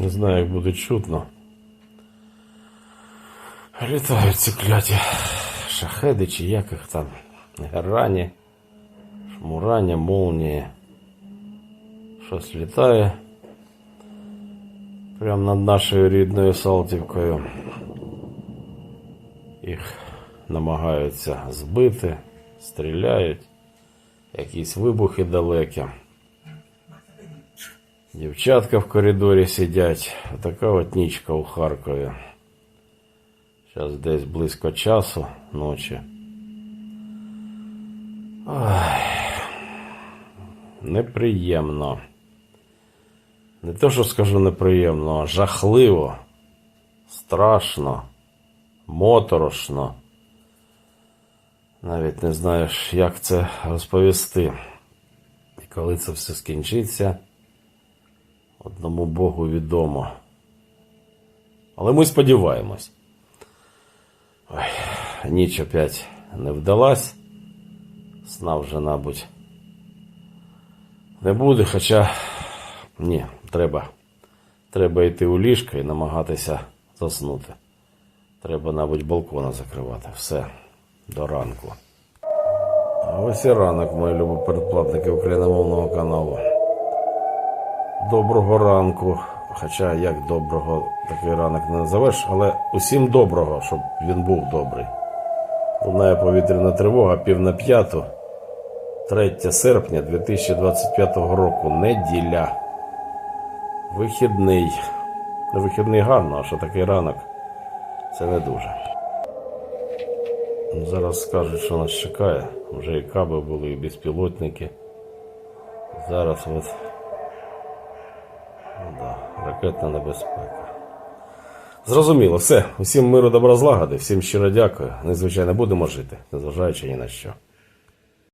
Не знаю, як буде чутно. Літають ці кляті шахеди чи як їх там. Герані, шмурані, молнії. Щось літає. Прямо над нашою рідною Салтівкою. Їх намагаються збити, стріляють, якісь вибухи далекі. Дівчатка в коридорі сидять. Така от нічка у Харкові. Зараз десь близько часу ночі. Ой. Неприємно. Не те, що скажу неприємно, а жахливо, страшно, моторошно. Навіть не знаєш, як це розповісти. І коли це все скінчиться, одному Богу відомо. Але ми сподіваємось. Ой, ніч опять не вдалась. Сна вже, мабуть, не буде, хоча ні, треба. Треба йти у ліжко і намагатися заснути. Треба, мабуть, балкона закривати. Все, до ранку. А ось і ранок, мої любі україномовного каналу. Доброго ранку. Хоча як доброго такий ранок не назовеш, але усім доброго, щоб він був добрий. Лунає повітряна тривога пів на п'яту. 3 серпня 2025 року. Неділя. Вихідний. Вихідний гарно, а що такий ранок? Це не дуже. Ну, Зараз скажуть, що нас чекає. Вже і каби були, і безпілотники. Зараз от. Ракетна небезпека. Зрозуміло, все. Усім миру добра злагоди, всім щиро дякую. Незвичайно будемо жити, незважаючи ні на що.